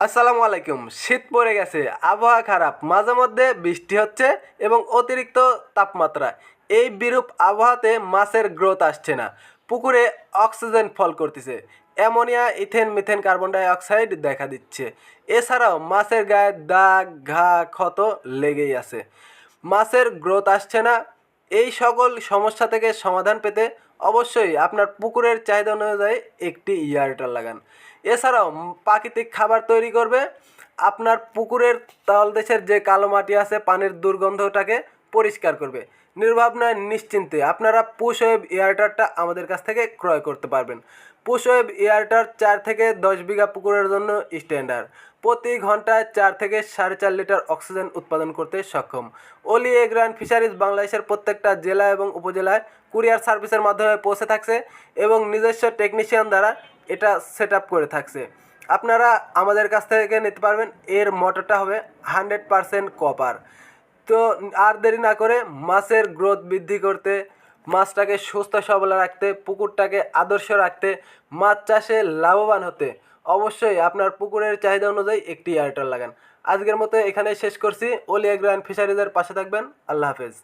আসসালামু আলাইকুম। শীত পড়ে গেছে, আবহাওয়া খারাপ, মাঝে মধ্যে বৃষ্টি হচ্ছে এবং অতিরিক্ত তাপমাত্রা। এই বিরূপ আবহাওয়াতে মাছের গ্রোথ আসছে না। পুকুরে অক্সিজেন ফল করতেছে। Ammonia, ethane, methane, carbon dioxide দেখা দিচ্ছে। এছাড়াও মাছের গায়ে দাগ, ঘা, ক্ষত লেগেই আছে। মাছের গ্রোথ আসছে না এই সকল সমস্যা থেকে সমাধান পেতে অবশ্যই আপনার পুকুরের চাহিদা অনুযায়ী একটি ইয়ারটার লাগান। এছাড়াও প্রাকৃতিক খাবার তৈরি করবে। আপনার পুকুরের তলদেশের যে কালো মাটি আছে, পানির দুর্গন্ধটাকে পরিষ্কার করবে। নির্ভাবনায় নিশ্চিন্তে আপনারা পুশ এয়ারটারটা আমাদের কাছ থেকে ক্রয় করতে পারবেন। পুশ এয়ারটার চার থেকে দশ বিঘা পুকুরের জন্য স্ট্যান্ডার্ড। প্রতি ঘন্টায় চার থেকে সাড়ে চার লিটার অক্সিজেন উৎপাদন করতে সক্ষম। অলি এগ্রান ফিশারিজ বাংলাদেশের প্রত্যেকটা জেলা এবং উপজেলায় কুরিয়ার সার্ভিসের মাধ্যমে পৌঁছে থাকছে এবং নিজস্ব টেকনিশিয়ান দ্বারা এটা সেট করে থাকছে। আপনারা আমাদের কাছ থেকে নিতে পারবেন। এর মোটরটা হবে হান্ড্রেড পারসেন্ট কপার তো আর দেরি না করে মাছের গ্রোথ বৃদ্ধি করতে, মাছটাকে সুস্থ সবল রাখতে, পুকুরটাকে আদর্শ রাখতে, মাছ চাষে লাভবান হতে অবশ্যই আপনার পুকুরের চাহিদা অনুযায়ী একটি এয়ারটেল লাগান। আজকের মতো এখানে শেষ করছি। ওলি এগ্রান ফিশারিজের পাশে থাকবেন। আল্লাহ হাফেজ।